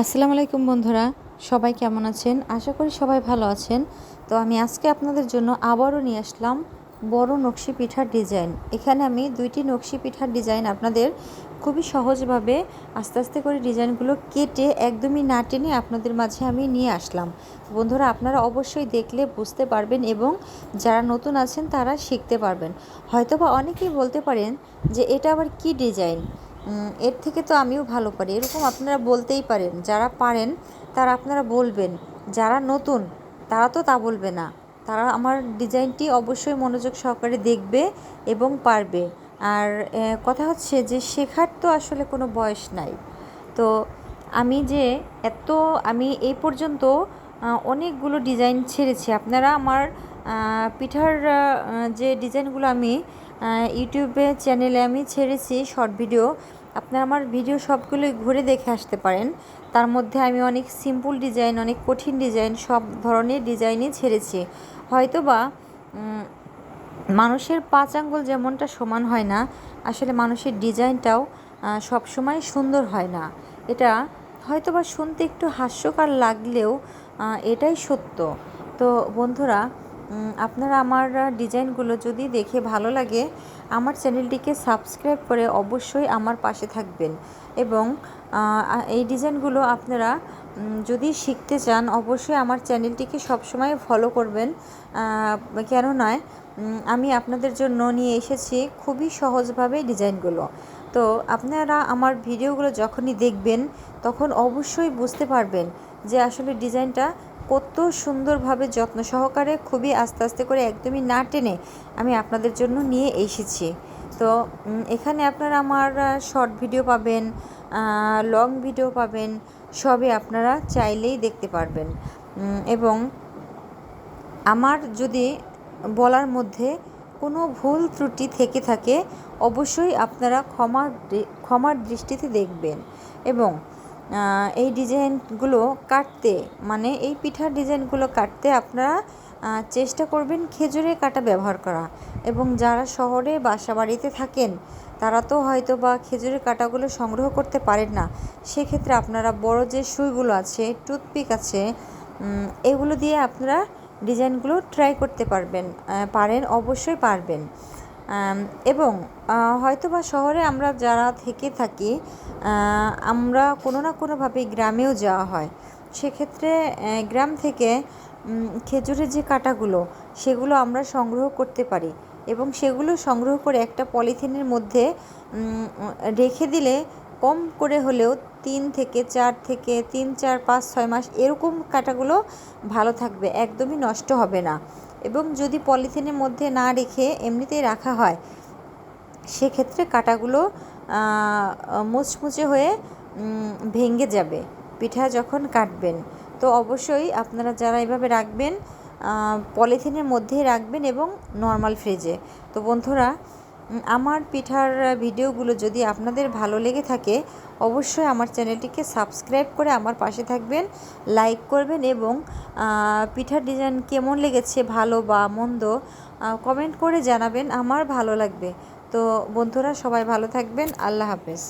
আসসালামু আলাইকুম বন্ধুরা, সবাই কেমন আছেন? আশা করি সবাই ভালো আছেন। তো আমি আজকে আপনাদের জন্য আবারও নিয়ে আসলাম বড় নকশি পিঠার ডিজাইন। এখানে আমি দুইটি নকশি পিঠার ডিজাইন আপনাদের খুবই সহজভাবে আস্তে আস্তে করে ডিজাইনগুলো কেটে একদমই না টেনে আপনাদের মাঝে আমি নিয়ে আসলাম। বন্ধুরা, আপনারা অবশ্যই দেখলে বুঝতে পারবেন এবং যারা নতুন আছেন তারা শিখতে পারবেন। হয়তোবা অনেকেই বলতে পারেন যে এটা আবার কি ডিজাইন? এর থেকে তো আমিও ভালো পারি। এরকম আপনারা বলতেই পারেন, যারা পারেন তারা আপনারা বলবেন, যারা নতুন তারা তো তা বলবে না। তারা আমার ডিজাইনটি অবশ্যই মনোযোগ সহকারে দেখবে এবং পারবে। আর কথা হচ্ছে যে শেখার তো আসলে কোনো বয়স নাই। তো আমি যে এত, আমি এই পর্যন্ত অনেকগুলো ডিজাইন ছেড়েছি। আপনারা আমার পিঠার যে ডিজাইনগুলো আমি ইউটিউবে চ্যানেলে আমি ছেড়েছি শর্ট ভিডিও আপনারা আমার ভিডিও সবগুলোই ঘুরে দেখে আসতে পারেন। তার মধ্যে আমি অনেক সিম্পল ডিজাইন অনেক কঠিন ডিজাইন সব ধরনের ডিজাইনই ছেড়েছি। হয়তোবা উম, মানুষের পাঁচ আঙ্গুল যেমনটা সমান হয় না আসলে মানুষের ডিজাইনটাও সবসময় সুন্দর হয় না। এটা হয়তোবা শুনতে একটু হাস্যকর লাগলেও এটাই সত্য। তো বন্ধুরা আপনারা আমার ডিজাইনগুলো যদি দেখে ভালো লাগে, আমার চ্যানেলটিকে সাবস্ক্রাইব করে অবশ্যই আমার পাশে থাকবেন। এবং এই ডিজাইনগুলো আপনারা যদি শিখতে চান, অবশ্যই আমার চ্যানেলটিকে সবসময় ফলো করবেন। কেন নয় আমি আপনাদের জন্য নিয়ে এসেছি খুবই সহজভাবে ডিজাইনগুলো। তো আপনারা আমার ভিডিওগুলো যখনই দেখবেন, তখন অবশ্যই বুঝতে পারবেন যে আসলে ডিজাইনটা কত সুন্দরভাবে যত্ন সহকারে খুবই আস্তে আস্তে করে একদমই না টেনে আমি আপনাদের জন্য নিয়ে এসেছি। তো এখানে আপনারা আমার শর্ট ভিডিও পাবেন লং ভিডিও পাবেন, সবই আপনারা চাইলেই দেখতে পারবেন। এবং আমার যদি বলার মধ্যে কোনো ভুল ত্রুটি থেকে থাকে, অবশ্যই আপনারা ক্ষমার ক্ষমার দৃষ্টিতে দেখবেন। এবং এই ডিজাইনগুলো কাটতে মানে এই পিঠার ডিজাইনগুলো কাটতে আপনারা চেষ্টা করবেন খেজুরের কাটা ব্যবহার করা। এবং যারা শহরে বাসা বাড়িতে থাকেন, তারা তো হয়তো বা খেজুরের কাটাগুলো সংগ্রহ করতে পারেন না। সেক্ষেত্রে আপনারা বড় যে সুইগুলো আছে, টুথপিক আছে এগুলো দিয়ে আপনারা ডিজাইনগুলো ট্রাই করতে পারবেন পারেন, অবশ্যই পারবেন। এবং আহ, হয়তোবা শহরে আমরা যারা থেকে থাকি আমরা কোনো না কোনোভাবে গ্রামেও যাওয়া হয়। সেক্ষেত্রে গ্রাম থেকে খেজুরের যে কাঁটাগুলো সেগুলো আমরা সংগ্রহ করতে পারি এবং সেগুলো সংগ্রহ করে একটা পলিথিনের মধ্যে রেখে দিলে কম করে হলেও তিন থেকে চার থেকে তিন চার পাঁচ ছয় মাস এরকম কাঁটাগুলো ভালো থাকবে একদমই নষ্ট হবে না। এবং যদি পলিথিনের মধ্যে না রেখে এমনিতেই রাখা হয়, সেক্ষেত্রে কাটাগুলো মুচমুচে হয়ে ভেঙে যাবে। পিঠা যখন কাটবেন, তো অবশ্যই আপনারা যারা এভাবে রাখবেন পলিথিনের মধ্যেই রাখবেন এবং নর্মাল ফ্রিজে। তো বন্ধুরা আমার পিঠার ভিডিওগুলো যদি আপনাদের ভালো লেগে থাকে, অবশ্যই আমার চ্যানেলটিকে সাবস্ক্রাইব করে আমার পাশে থাকবেন, লাইক করবেন এবং পিঠার ডিজাইন কেমন লেগেছে, ভালো বা মন্দ কমেন্ট করে জানাবেন, আমার ভালো লাগবে। তো বন্ধুরা সবাই ভালো থাকবেন, আল্লাহ হাফেজ।